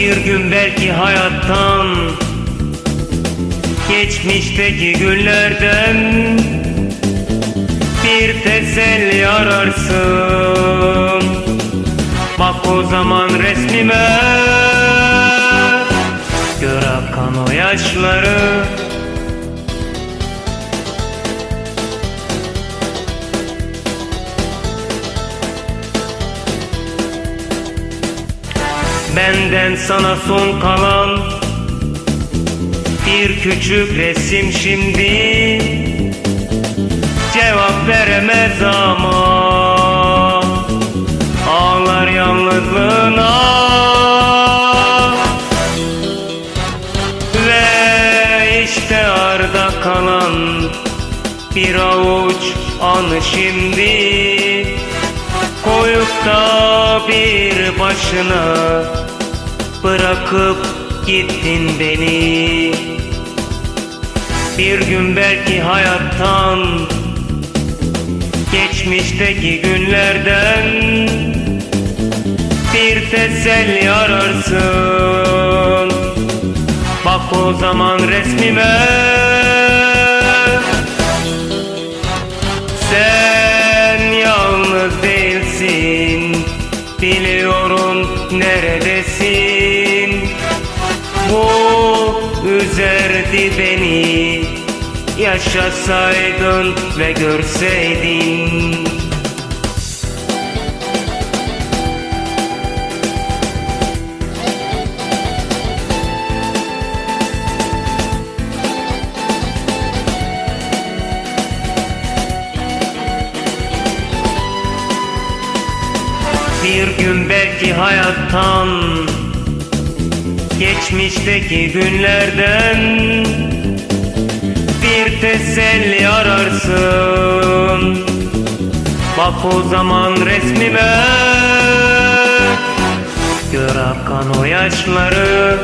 Bir gün belki hayattan Geçmişteki günlerden Bir teselli ararsın. Bak o zaman resmime Gör akan o yaşları Benden sana son kalan Bir küçük resim şimdi. Cevap veremez ama Ağlar yalnızlığına. Ve işte arda kalan Bir avuç anı şimdi. Koyup da bir başına Bırakıp gittin beni. Bir gün belki hayattan Geçmişteki günlerden Bir teselli ararsın. Bak o zaman resmime neredesin? Bu üzerdi beni. Yaşasaydın ve görseydin Bir gün belki hayattan Geçmişteki günlerden Bir teselli ararsın. Bak o zaman resmime Gör akan o yaşları